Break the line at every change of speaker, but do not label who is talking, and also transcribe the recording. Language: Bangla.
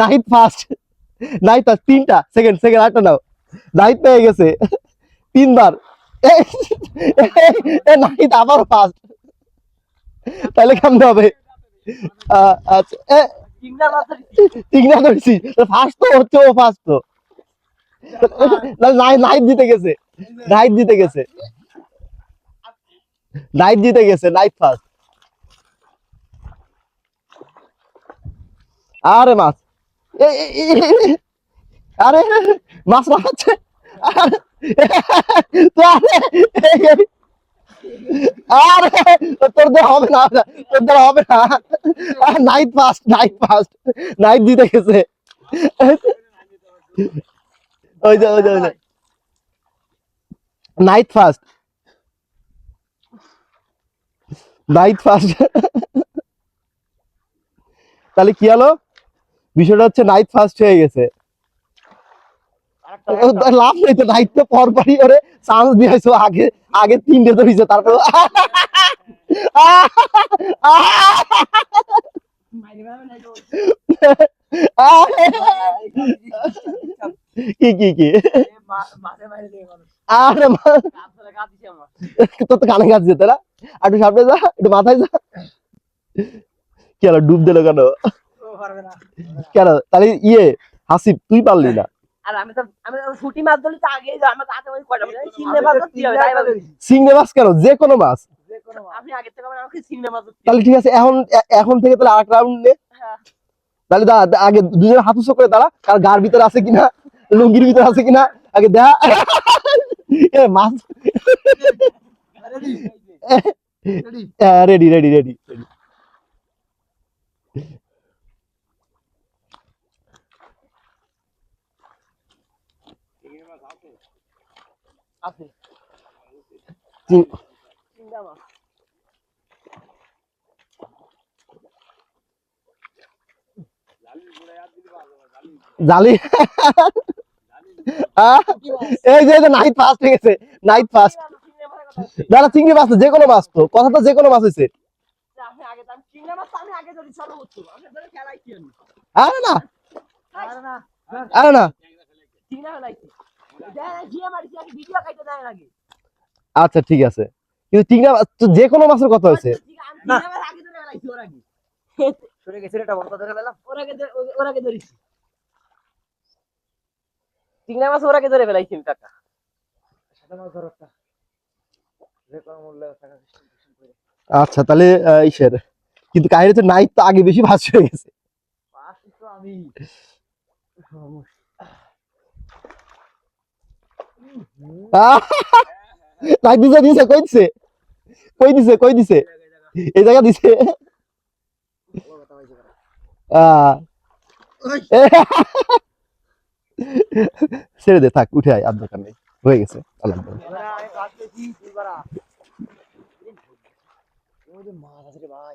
নাহিদ ফার্স্ট নাহিদ ফার্স্ট তিনটা। সেকেন্ড সেকেন্ড আটটা নাও। নাহিদ পেয়ে গেছে। তিনবার। নাহিদ আবার ফার্স্ট তাহলে কেমন হবে? আহ, আচ্ছা ফার্স্ট তো ফার্স্ট তো না, নাহিদ নাহিদ জিতে গেছে। নাহিদ জিতে গেছে। নাইট জিতে গেছে। নাইট ফার্স্ট আরে মাছ। আরে, মাছ মারছে তোর হবে না তোর হবে না। নাইট নাইট নাইট গেছে। ওই নাইট নাইট তাহলে কি হলো? বিষয়টা হচ্ছে নাইট ফার্স্ট হয়ে গেছে। লাভ নেই তো নাইট তো পর পরই করে চান্স দিয়েছ আগে আগে তিনটে তো হয়েছে তারপর কি কি কি? আরে তোর তো কানে কাজ যেতে না? আর একটু সামনে যা একটু মাথায় যা। কি ডুব দিল কেন? কেন? তাহলে ইয়ে হাসিব তুই পারলি না।
আর আমি তো আমি ছুটি মাছ ধরলে তো আগেই আমার হাতে ওই কয়টা বলে, মাছ ধরতে হবে, তাই ভাবে।
চিংড়ি মাছ কেন? যে কোনো মাছ
আপনি আগে থেকে আমাকে চিংড়ি মাছ
তাহলে ঠিক আছে এখন এখন থেকে তাহলে আরেক রাউন্ড নে।
হ্যাঁ।
তাহলে দাঁড়া আগে দুজনে হাত উঁচু করে দাঁড়া কার গার ভিতরে আছে কিনা লুঙ্গির ভিতরে আছে কিনা আগে দেখা। এ, মাছ। রেডি রেডি রেডি
চিংড়ি মাছ।
জালি। এই যে নাইট ফার্স্ট হয়ে গেছে নাইট
হচ্ছে।
দাঁড়া চিংড়ি মাছ যে কোনো মাছ তো কথা তো যে কোনো মাছ হয়েছে
আপনি।
আরে না।
আরে না,
আরে না। আচ্ছা ঠিক আছে। কিন্তু চিংড়ি যে কোনো মাছের কথা হয়েছে।
চিংড়ি মাছ ধরে ফেলাইছি, আমি কাকা
system করে।
আচ্ছা তাহলে ইসের। কিন্তু কাহিনী তো নাই তো আগে বেশি ভাস হয়ে গেছে।
আমি।
নাইট দিছে দিছে কই দিছে। কই দিছে কই দিছে। এই জায়গা দিছে। ছেড়ে দে, থাক, উঠে আয় আর দরকার নেই হয়ে গেছে
আছে ভাই।